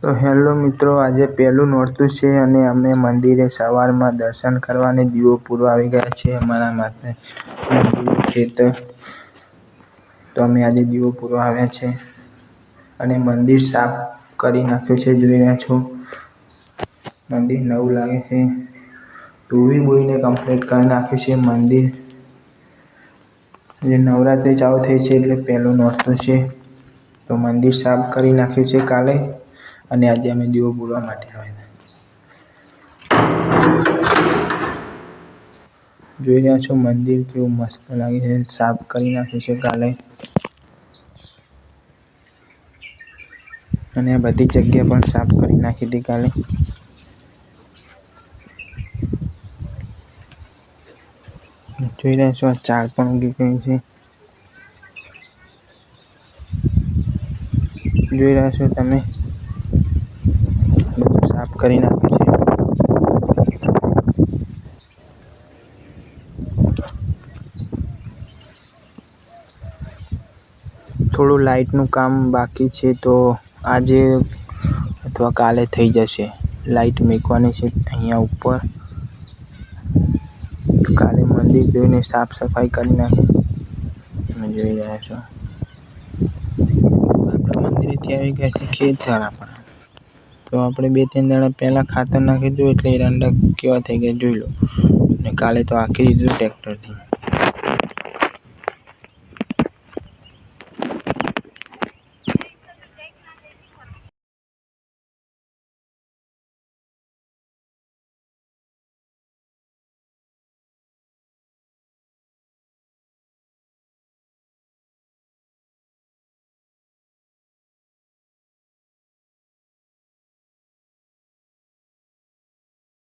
તો હેલો મિત્રો, આજે પહેલું નોરતું છે અને અમે મંદિરે સવારમાં દર્શન કરવા અને દીવો પૂરવા આવી ગયા છે અમારા મંદિર છે તો અમે આજે દીવો પૂરવા આવ્યા છે અને મંદિર સાફ કરી નાખ્યું છે, જોઈ રહ્યા છો. મંદિર નવું લાગે છે. ટૂવી બોઈને કમ્પ્લીટ કરી નાખ્યું છે મંદિર. જે નવરાત્રિ ચાલુ થઈ છે એટલે પહેલું નોરતું છે. તો મંદિર સાફ કરી નાખ્યું છે કાલે. અને આજે અમે દીવો બોલવા માટે આવ્યા જોઈ રહ્યા છો મંદિર કેવું મસ્ત લાગે છે. સાફ કરી નાખ્યું છે કાલે. અને આ બધી જગ્યા પણ સાફ કરી નાખી હતી કાલે. જોઈ રહ્યા છો આ ચાર પણ ઉગી ગઈ છે. જોઈ રહ્યા છો તમે? સાફ કરી નાખ્યું છે. થોડું લાઇટનું કામ બાકી છે તો આજે અથવા કાલે થઈ જશે. લાઇટ મૂકવાની છે અહીંયા ઉપર. કાલે મંદિર જોઈને સાફ સફાઈ કરી નાખી. તમે જોઈ રહ્યા છો. આપણે મંદિરેથી આવી ગયા છે ખેતરા પર તો આપણે બે ત્રણ દાડા પહેલાં ખાતર નાખી દીધું, એટલે એરંડા કેવા થઈ ગયા જોઈ લો. અને કાલે તો આખી દીધું ટ્રેક્ટરથી.